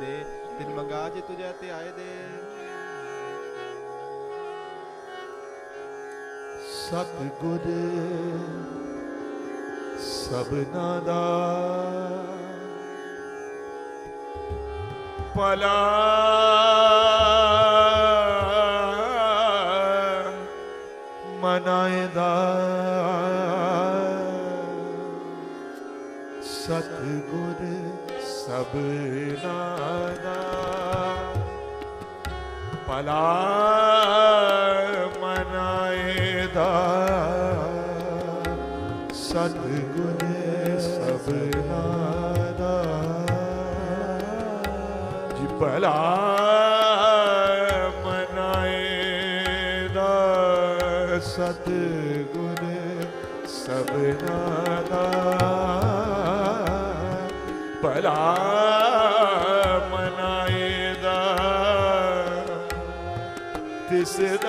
दे तिन मंगा जे तुझ्या ते आय दे ਸਤਿਗੁਰ ਸਭਨਾ ਦਾ ਭਲਾ ਕਲਾ ਮਨਾਏ ਦਾ ਸਤਗੁਰ ਸਭਨਾ ਦਾ ਜੀ ਭਲਾ ਮਨਾਏ ਦਾ ਸਤਿ This it.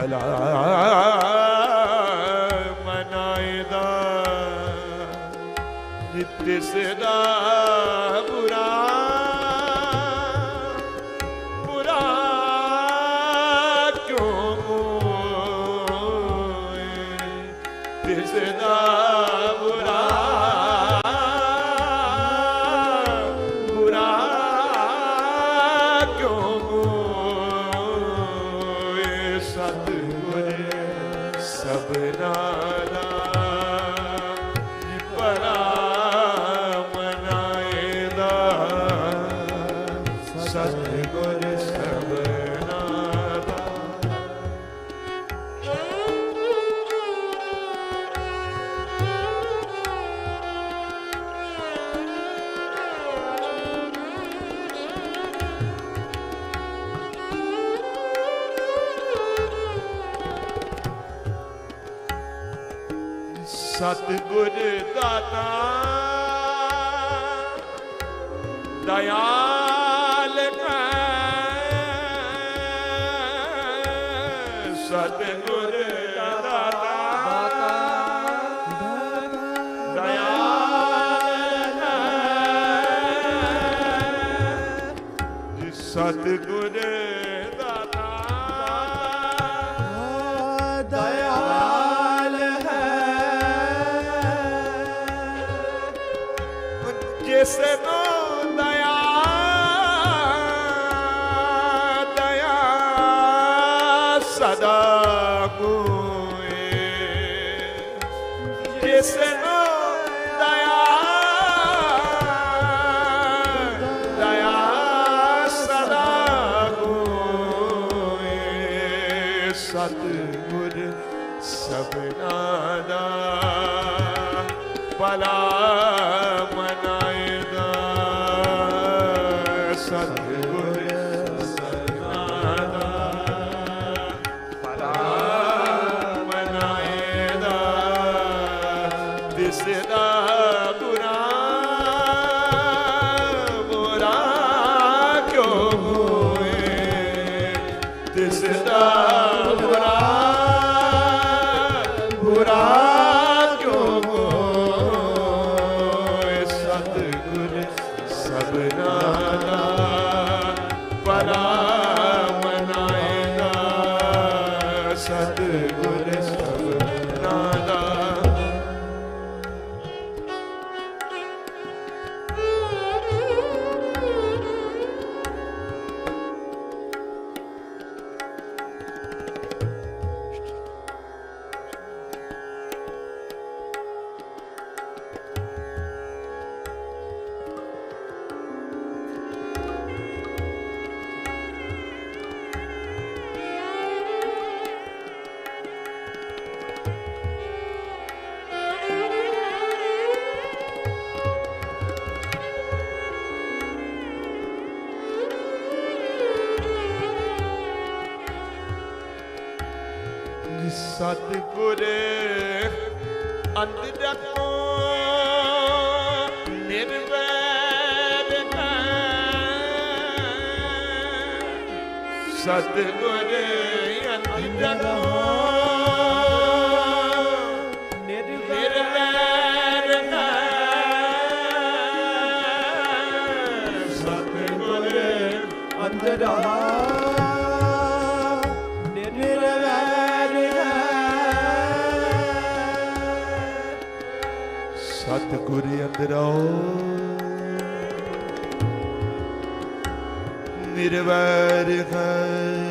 على منايدا جت سدار ਸਤਿਗੁਰ ਦਾਤਾ ਦਇਆ recebeu. ਸਤਿਗੁਰ ਅੰਦਰ ਕੋ ਨਿਰਵੈਰ ਸਤਿਗੁਰ ਅੰਦਰ ਕੋ ਸਤਿਗੁਰ ਅੰਦਰ ਆਓ। ਨਿਰਵੈਰ ਹੈ।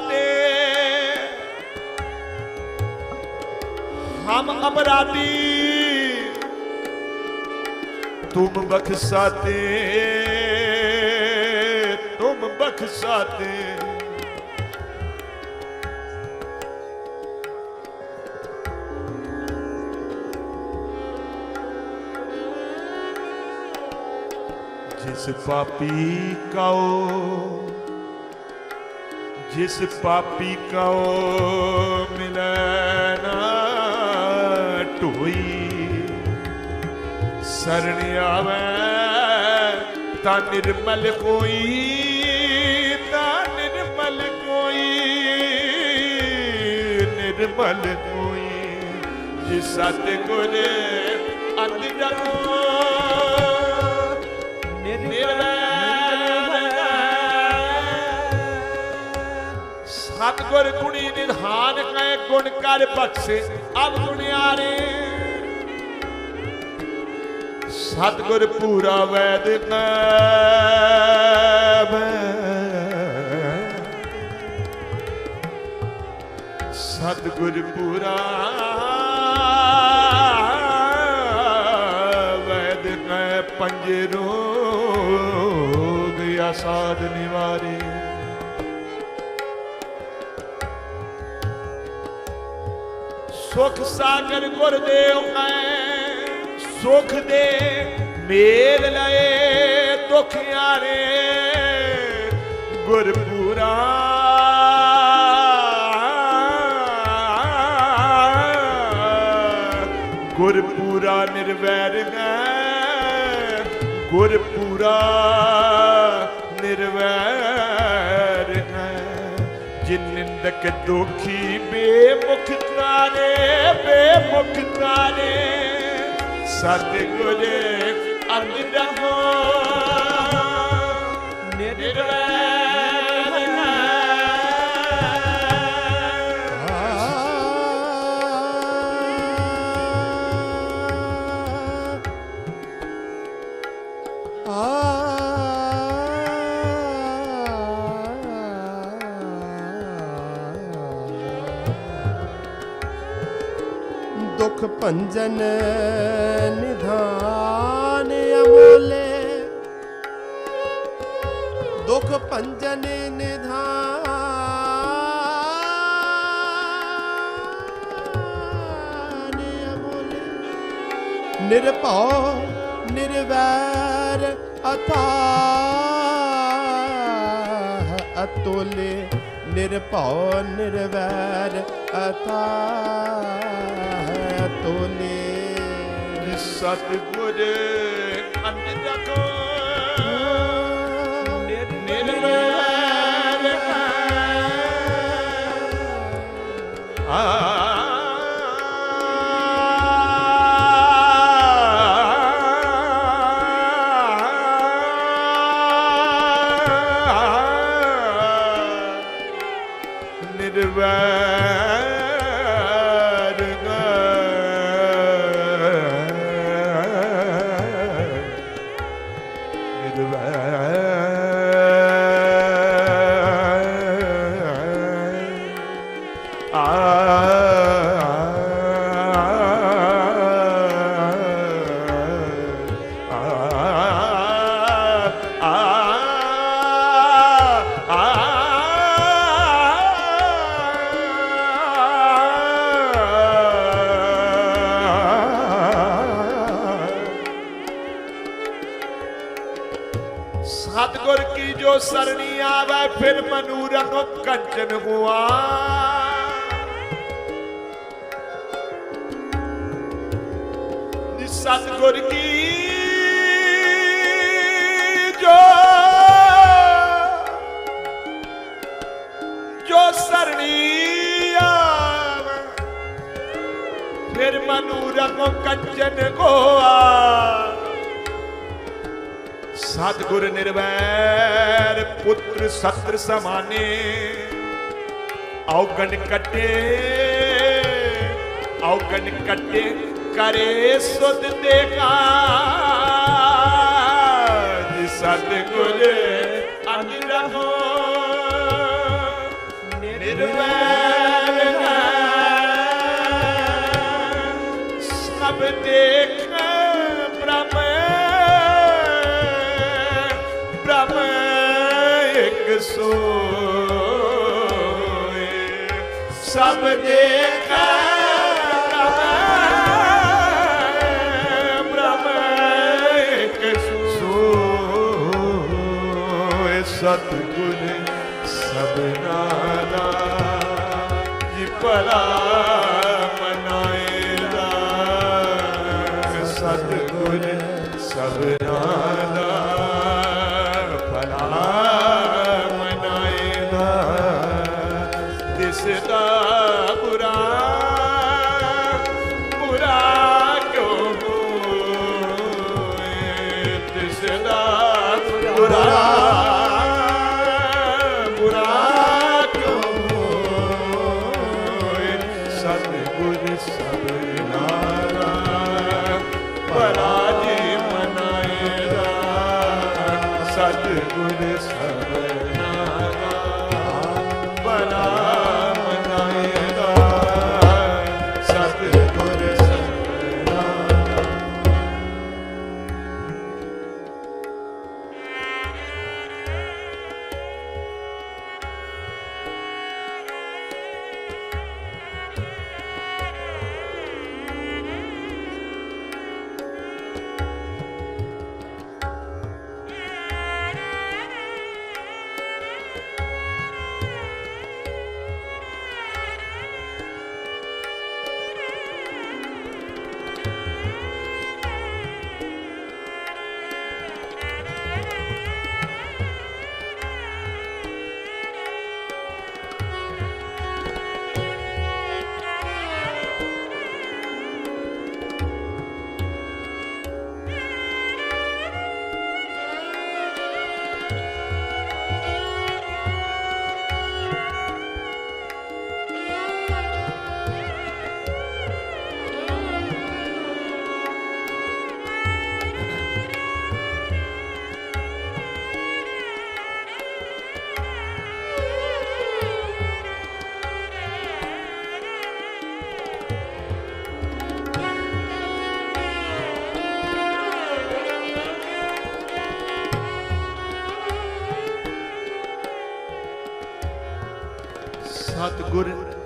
ਪ੍ਰਭ ਦਾਤੇ ਹਮ ਅਪਰਾਧੀ। ਤੁਮ ਬਖਸ਼ਾਤੇ। ਤੁਮ ਬਖਸ਼ਾਤੇ। ਜਿਸ ਪਾਪੀ ਕਉ ਜਿਸ ਪਾਪੀ ਕਉ ਮਿਲੈ ਨਾ ਢੋਈ। ਸਰਣ ਆਵੈ ਤਾਂ ਨਿਰਮਲ ਕੋਈ, ਤਾਂ ਨਿਰਮਲ ਕੋਈ ਨਿਰਮਲ ਕੋਈ। ਜਿਸ ਸਤਿਗੁਰ ਅੰਦਰ ਸਤਗੁਰ ਗੁਣੀ ਨਿਧਾਨ ਕੈ ਗੁਣ ਕਰ ਬਖਸ਼ੇ, ਅਬ ਗੁਣਿਆਰੇ। ਸਤਗੁਰ ਪੂਰਾ ਵੈਦ ਕੈ ਸਤਗੁਰ ਪੂਰਾ ਵੈਦ ਕੈ ਪੰਜ ਰੋਗ ਆਸਾਦ ਨਿਵਾਰੇ। ਸੁਖ ਸਾਗਰ ਗੁਰਦੇਵ ਮੈਂ, ਸੁਖ ਦੇ ਮੇਲ ਲਏ ਦੁਖ ਯਾਰੇ। ਗੁਰਪੂਰਾ ਗੁਰਪੂਰਾ ਨਿਰਵੈਰ ਹੈ ਗੁਰਪੂਰਾ ਨਿਰਵੈਰ ਹੈ ਜਿਨ ਨਿੰਦਕ ਦੁਖੀ ਬੇਮੁਖ ਤਾਰੇ ਬੇਮੁਖ ਤਾਰੇ ਸਤਿਗੁਰ ਅੰਦਰ ਹੋ। ਦੁਖ ਭੰਜਨ ਨਿਧਾਨ ਅਮੋਲੇ। ਦੁਖ ਭੰਜਨ ਨਿਧਾਨ ਅਮੋਲੇ। ਨਿਰਭਉ ਨਿਰਵੈਰ ਅਥਾ ਅਤੁਲ। ਨਿਰਭਉ ਨਿਰਵੈਰ ਅਤਾ ਹੈ ਸਤਿਗੁਰ ਅੰਨ ਰਖੋ ਸਤਗੁਰ ਕੀ ਜੋ ਸਰਣੀ ਆਵੇ, ਫਿਰ ਮਨੂਰਖ ਕੰਚਨ ਹੁਆ ਨੀ ਸਤਗੁਰ ਕੀ ਜੋ ਜੋ ਸਰਣੀ ਆਵੇ, ਫਿਰ ਮਨੂਰਖ ਕੰਚਨ ਹੋਆ ਸਤਿਗੁਰ ਨਿਰਵੈਰ, ਪੁੱਤਰ ਸਤਰ ਸਮਾਨੇ। ਔਗਣ ਕੱਟੇ ਔਗਣ ਕੱਟੇ ਕਰੇ ਸੁਧ ਦੇ ਜੀ ਸਤਿਗੁਰ ਅੰਨ ਰਹੋ ਨਿਰਵੈਰ ਸਭ ਦੇਖ ਸਭ ਦੇਖ ਬ੍ਰਹਮ ਬ੍ਰਹਮ ਇੱਕ ਸੋਏ ਸਤਿਗੁਰ ਸਭਨਾ ਦਾ ਜੀ ਭਲਾ ਮਨਾਏਦਾ ਸਤਿਗੁਰ ਸਭਨਾ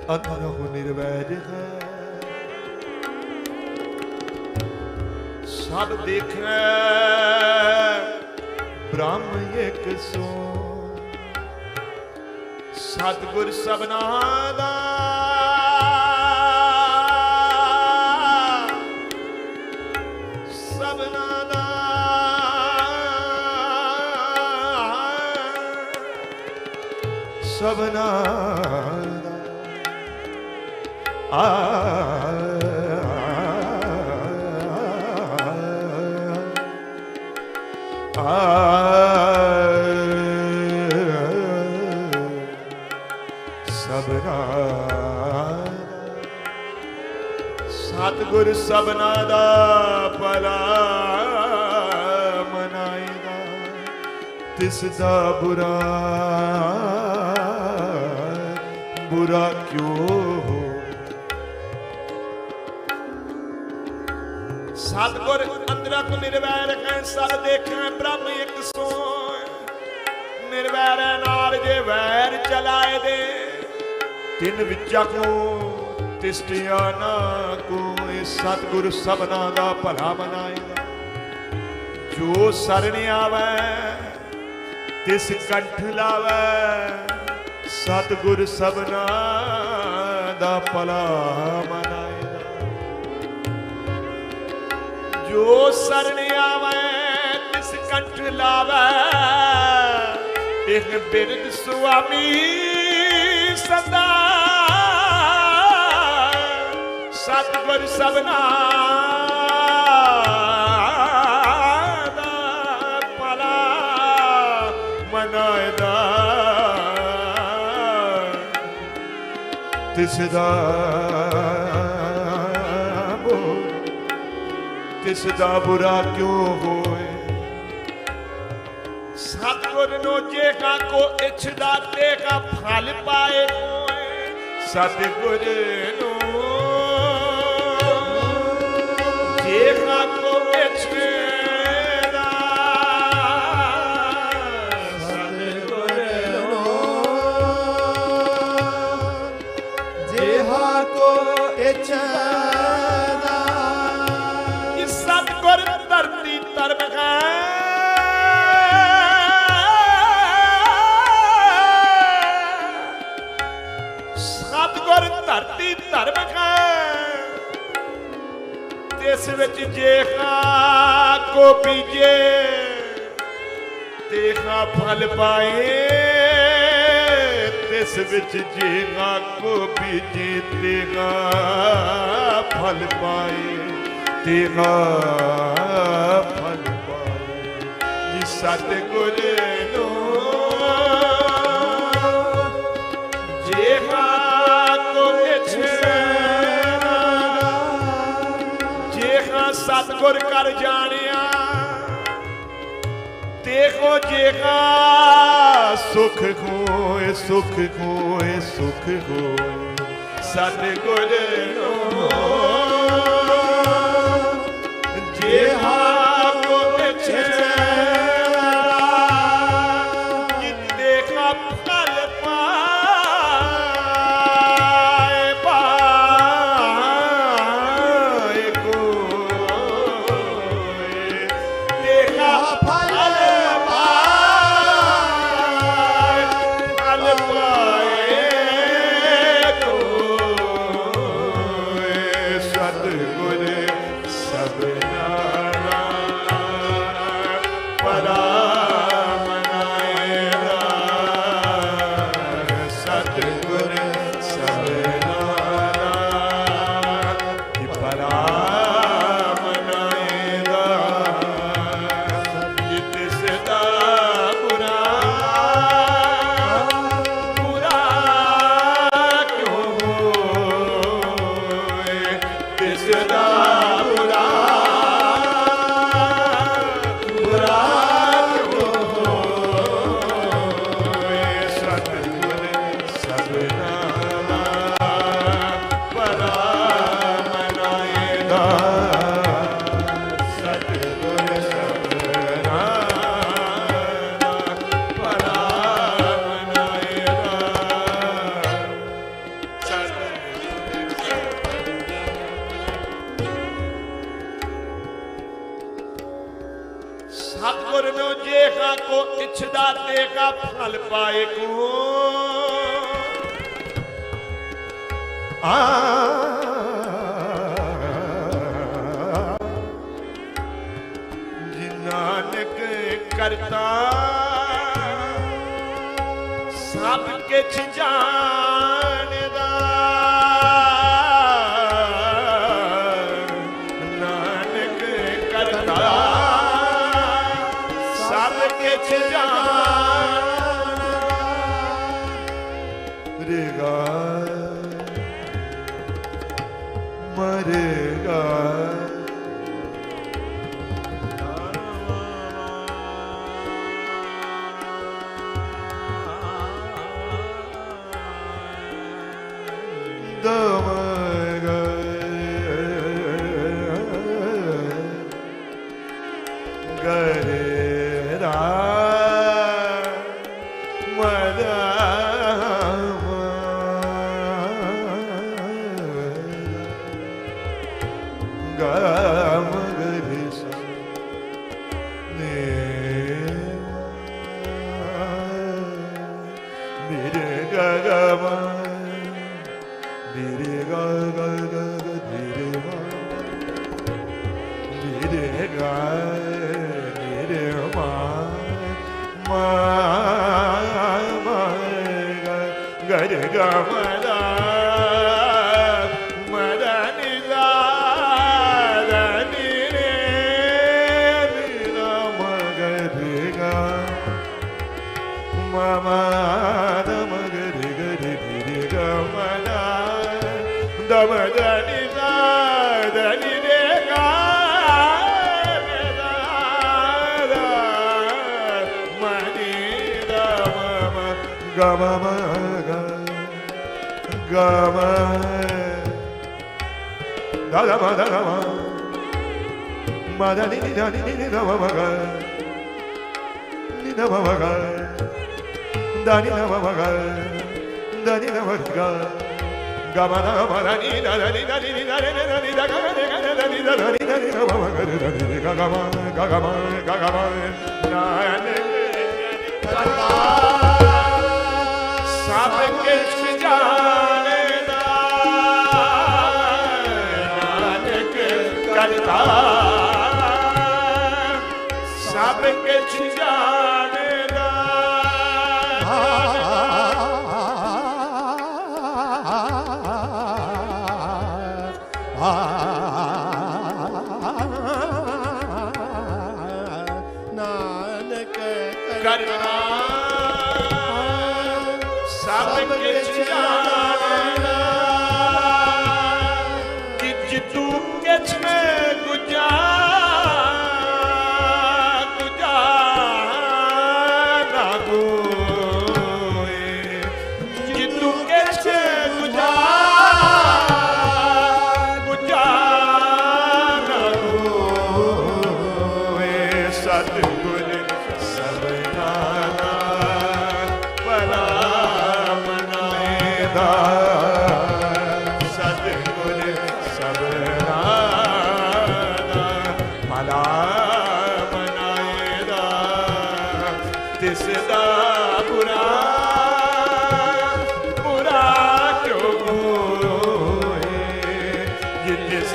ਸਤਿਗੁਰ ਅੰਨਹੁ ਹੈ ਸਭ ਦੇਖੈ ਬ੍ਰਹਮ ਇਕ ਸੋ ਸਤਿਗੁਰ ਸਭਨਾ ਦਾ ਸਭਨਾ ਸਤਿਗੁਰ ਸਭਨਾ ਦਾ ਭਲਾ ਮਨਾਏਗਾ ਤਿਸ ਦਾ ਬੁਰਾ ਬੁਰਾ ਕਿਉ ਸਤਿਗੁਰ ਅੰਦਰਾ ਨਿਰਵੈਰ ਕਹਿ ਸਰ ਦੇਖੈ ਬ੍ਰਹਮ ਇੱਕ ਸੋਇ ਨਿਰਵੈਰ ਨਾਲ ਜੇ ਵੈਰ ਚਲਾਏ ਦੇ। ਤਿੰਨ ਵਿਚਾ ਕੋ, ਤਿਸਟਿਆ ਨਾ ਕੋਈ ਸਤਿਗੁਰ ਸਭਨਾ ਦਾ ਭਲਾ ਮਨਾਏਗਾ ਜੋ ਸਰਣ ਆਵੈ, ਤਿਸ ਕੰਠ ਲਾਵੈ। ਸਤਿਗੁਰ ਸਭਨਾ ਦਾ ਭਲਾ ਮਨਾਏਗਾ ਜੋ ਸਰਣ ਆਵੈ, ਤਿਸ ਕੰਠ ਲਾਵੈ। ਇਹ ਬਿਰਦ ਸੁਆਮੀ ਸਦਾ। ਸਤਿਗੁਰ ਸਭਨਾ ਦਾ ਭਲਾ ਮਨਾਇਦਾ। ਤਿਸ ਦਾ ਤਿਸ ਦਾ ਬੁਰਾ ਕਿਉ ਹੋਏ? ਸਤਿਗੁਰ ਨੂੰ ਜੇਕਾ ਕੋ ਇਛਦਾ ਤੇ ਕਾ ਫਲ ਪਾਏ ਹੋਏ, ਸਤਿਗੁਰ ਨੂੰ ਤਿਸ ਵਿੱਚ ਜੇਖਾ ਕੋ ਬੀਜੇ ਤੇਖਾ ਫਲ ਪਾਏ, ਤਿਸ ਵਿੱਚ ਜੇਖਾ ਕੋ ਬੀਜੇ ਤੇਗਾ ਫਲ ਪਾਏ ਤੇਗਾ ਫਲ ਪਾਏ। ਜੀ ਸਤਿਗੁਰ ਨੂੰ ਸਤਿਗੁਰ ਕਰ ਜਾਣਿਆ। ਦੇਖੋ ਜੇਹਾ ਸੁਖ ਹੋਏ ਸੁਖ ਹੋਏ ਸੁਖ ਹੋਏ। ਸਤਿਗੁਰ ਨੂੰ गुरनो जेका को इच्छदा तेका फल पाए को आ नानक करता सब किछ जान ਗਰ da da ma da da ma ma da ni ni da ni ni ni da ma ma ga ni da ma ma ga da ni da ma ma ga da ni da ma ga ga ma da ma da ni da da ni da ni ni da ni da ni da ga ni ga da ni da da ni da ni da ma ma ga da ni ga ga ma ga ga ma ga ga ma ne ਸਭ ਸਭ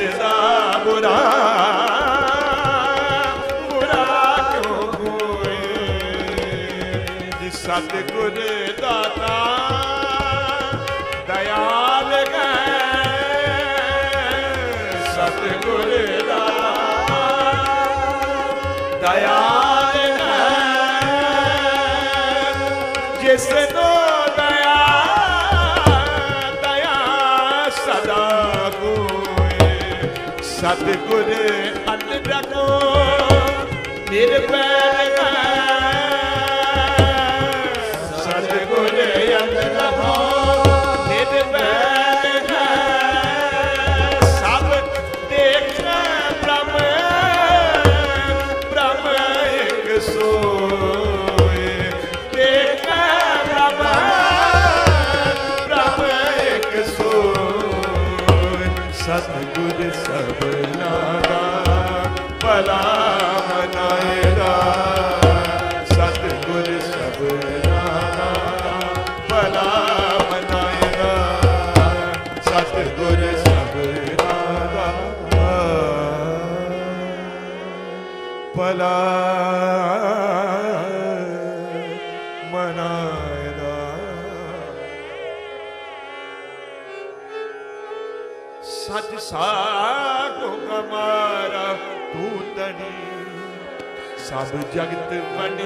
ਇਹ ਬੁਰਾ ਬੁਰਾ ਕਿਉਂ ਹੋਏ? ਜਿਸ ਸਤਿਗੁਰ ਦਾਤਾ ਦਇਆਲ ਹੈ, ਸਤਿਗੁਰ ਦਾਤਾ ਦਇਆਲ ਹੈ। ਜਿਸ ਨੂੰ ਸਤਿਗੁਰ ਅੰਨ ਰਖੋ ਨਿਰਭੈ ਜਗਤ ਬਣ